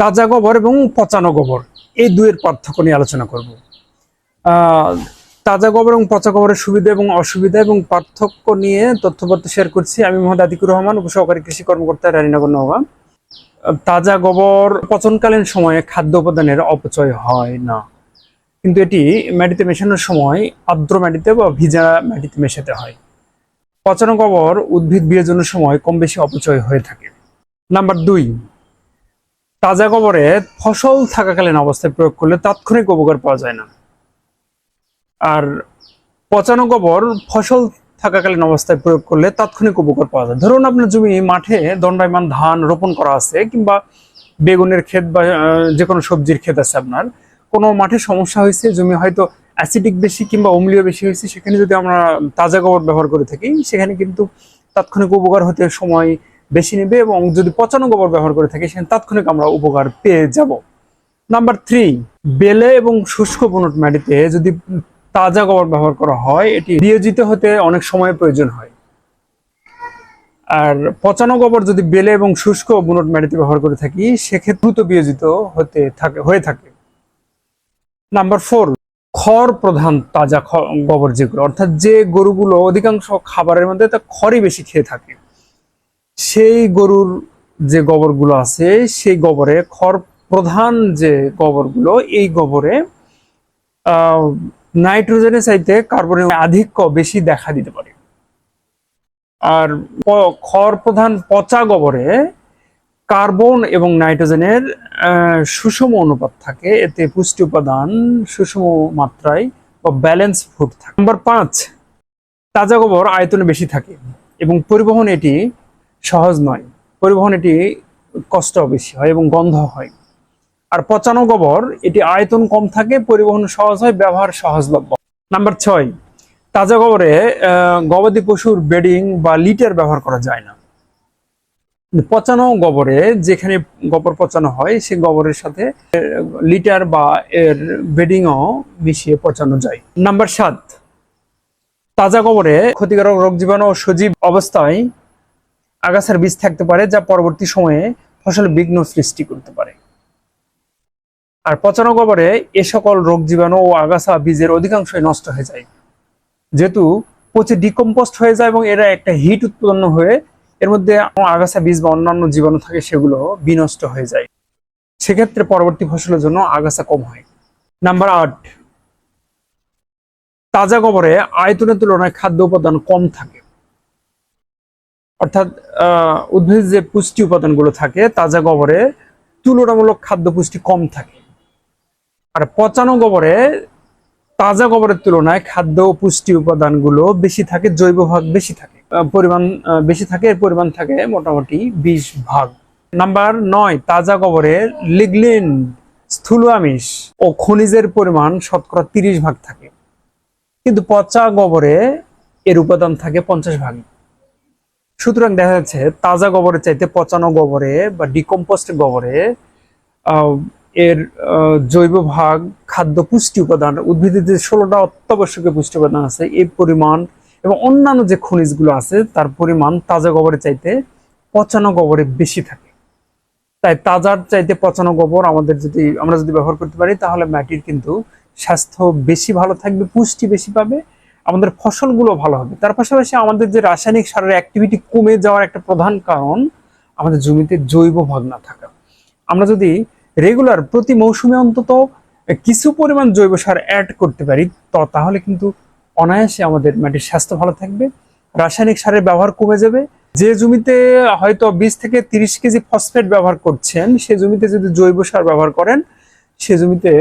তাজা গোবর এবং পচানো গোবর। এই দুইয়ের পার্থক্য নিয়ে আলোচনা করব। তাজা গোবর এবং পচা গোবরের সুবিধা এবং অসুবিধা এবং পার্থক্য নিয়ে তথ্যপত্র শেয়ার করছি। আমি মোহাম্মদ আতিকুর রহমান, উপসহকারী কৃষি কর্মকর্তা রানীনগর নওগাঁ। তাজা গোবর পচনকালীন সময়ে খাদ্য উপাদানের অপচয় হয় না। কিন্তু এটি মাটিতে মেশানোর সময় আর্দ্র মাটিতে বা ভিজা মাটিতে মেশাতে হয়। পচানো গোবর উদ্ভিদ বিয়োজনের সময় কম বেশি অপচয় হয়ে থাকে। নাম্বার দুই তাজা গোবরে ফসল থাকাকালীন অবস্থায় প্রয়োগ করলে তাৎক্ষণিক উপকার পাওয়া যায় না। আর পচানো গোবর ফসল থাকাকালীন অবস্থায় প্রয়োগ করলে তাৎক্ষণিক উপকার পাওয়া যায়। ধরুন আপনার জমি মাঠে দণ্ডায়মান ধান রোপণ করা আছে কিংবা বেগুনের ক্ষেত বা যে কোনো সবজির ক্ষেত আছে আপনার। কোনো মাঠে সমস্যা হয়েছে, জমি হয়তো অ্যাসিডিক বেশি কিংবা অম্লীয় বেশি হয়েছে, সেখানে যদি আমরা তাজা গোবর ব্যবহার করে থাকি, সেখানে কিন্তু তাৎক্ষণিক উপকার হতে সময় বেশি নেবে এবং যদি পচানো গোবর ব্যবহার করে থাকি, সেখানে তাৎক্ষণিক আমরা উপকার পেয়ে যাব। নাম্বার থ্রি বেলে এবং শুষ্ক বুনট মাটিতে যদি তাজা গোবর ব্যবহার করা হয়, এটি নিয়োজিত হতে অনেক সময় প্রয়োজন হয়। আর পচানো গোবর যদি বেলে এবং শুষ্ক বুনট মাটিতে ব্যবহার করে থাকি, সেক্ষেত্রে দ্রুত বিয়োজিত হতে থাকে, হয়ে থাকে। নাম্বার ফোর খড় প্রধান তাজা গোবর যেগুলো, অর্থাৎ যে গরুগুলো অধিকাংশ খাবারের মধ্যে তা খড়ই বেশি খেয়ে থাকে। সেই গরুর যে গোবরগুলো আছে, সেই গোবরে খড় প্রধান যে গোবরগুলো, এই গোবরে নাইট্রোজেনের চাইতে কার্বনের আধিক্য বেশি দেখা দিতে পারে। আর খড় প্রধান পচা গোবরে কার্বন এবং নাইট্রোজেনের সুষম অনুপাত থাকে। এতে পুষ্টি উপাদান সুষম মাত্রায় বা ব্যালেন্স ফুড থাকে। নাম্বার পাঁচ, তাজা গোবর আয়তনে বেশি থাকে এবং পরিবহন এটি সহজ নয়। পরিবহন এটি কষ্ট বেশি হয় এবং গন্ধ হয়। আর পচানো গোবর, এটি আয়তন কম থাকে, পরিবহন সহজ হয়, ব্যবহার সহজলভ্য। নাম্বার ছয়, তাজা গোবরে গবাদি পশুর বেডিং বা লিটার ব্যবহার করা যায় না। পচানো গোবরে যেখানে গোবর পচানো হয়, সে গোবরের সাথে লিটার বা এর বেডিংও মিশিয়ে পচানো যায়। নাম্বার সাত, তাজা গোবরে ক্ষতিকারক রোগ জীবাণু সজীব অবস্থায় আগাছার বীজ থাকতে পারে যা পরবর্তী সময়ে ফসলে বিঘ্ন সৃষ্টি করতে পারে। আর পচানো গোবরে এ সকল রোগ জীবাণু ও আগাছা বীজের অধিকাংশই নষ্ট হয়ে যায়। যেহেতু পচে ডিকম্পোস্ট হয়ে যায় এবং এরা একটা হিট উৎপন্ন হয়ে এর মধ্যে আগাছা বীজ বা অন্যান্য জীবাণু থাকে সেগুলো বিনষ্ট হয়ে যায়। সেক্ষেত্রে পরবর্তী ফসলের জন্য আগাছা কম হয়। নাম্বার আট, তাজা গোবরে আয়তনের তুলনায় খাদ্য উপাদান কম থাকে। অর্থাৎ আহ, উদ্ভিদের যে পুষ্টি উপাদানগুলো থাকে তাজা গোবরে তুলনামূলক খাদ্য পুষ্টি কম থাকে। আর পচানো গোবরে তাজা গোবরের তুলনায় খাদ্য পুষ্টি উপাদানগুলো বেশি থাকে জৈব ভাগ বেশি থাকে। পরিমাণ বেশি থাকে এর পরিমাণ থাকে মোটামুটি বিশ ভাগ। নাম্বার নয় তাজা গোবরে লিগলিন স্থূল আমিষ ও খনিজের পরিমাণ শতকরা তিরিশ ভাগ থাকে। কিন্তু পচা গোবরে এর উপাদান থাকে পঞ্চাশ ভাগ সুতরাং দেখা যাচ্ছে তাজা গোবরের চাইতে পচানো গোবরে বা ডিকম্পোস্ট গোবরে এর জৈব ভাগ, খাদ্য পুষ্টি উপাদান, উদ্ভিদের যে ষোলোটা অত্যাবশ্যকীয় পুষ্টি উপাদান আছে এই পরিমাণ এবং অন্যান্য যে খনিজগুলো আছে, তার পরিমাণ তাজা গোবরের চাইতে পচানো গোবরে বেশি থাকে। তাই তাজার চাইতে পচানো গোবর আমাদের যদি, আমরা যদি ব্যবহার করতে পারি, তাহলে মাটির কিন্তু স্বাস্থ্য বেশি ভালো থাকবে, পুষ্টি বেশি পাবে আমাদের ফসলগুলো ভালো হবে। তার পাশাপাশি আমাদের যে রাসায়নিক সারের অ্যাক্টিভিটি কমে যাওয়ার একটা প্রধান কারণ আমাদের জমিতে জৈব ভাগ না থাকা। আমরা যদি রেগুলার প্রতি মৌসুমে অন্তত কিছু পরিমাণ জৈব সার অ্যাড করতে পারি, তো তাহলে কিন্তু অনায়াসে আমাদের মাটির স্বাস্থ্য ভালো থাকবে, রাসায়নিক সারের ব্যবহার কমে যাবে। যে জমিতে হয়তো বিশ থেকে তিরিশ কেজি ফসফেট ব্যবহার করছেন, সে জমিতে যদি জৈব সার ব্যবহার করেন, সে জমিতে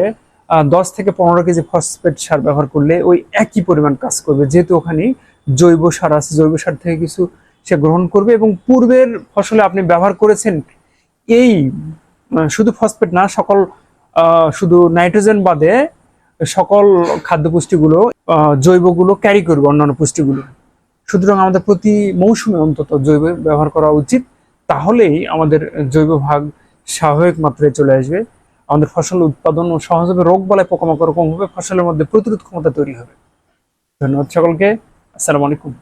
দশ থেকে পনেরো কেজি ফসফেট সার ব্যবহার করলে ওই একই পরিমাণ কাজ করবে। যেহেতু ওখানে জৈব সার আছে, জৈব সার থেকে কিছু সে গ্রহণ করবে এবং পূর্বের ফসলে আপনি ব্যবহার করেছেন এই শুধু ফসফেট না, সকল শুধু নাইট্রোজেন বাদে সকল খাদ্য পুষ্টিগুলো জৈবগুলো ক্যারি করবে অন্যান্য পুষ্টিগুলো। সুতরাং আমাদের প্রতি মৌসুমে অন্তত জৈব ব্যবহার করা উচিত। তাহলেই আমাদের জৈব ভাগ স্বাভাবিক মাত্রায় চলে আসবে। আমাদের ফসল উৎপাদন ও সহজ হবে, রোগ বলায় পোকামাকড় কম হবে, ফসলের মধ্যে প্রতিরোধ ক্ষমতা তৈরি হবে। ধন্যবাদ সকলকে, আসসালামু আলাইকুম।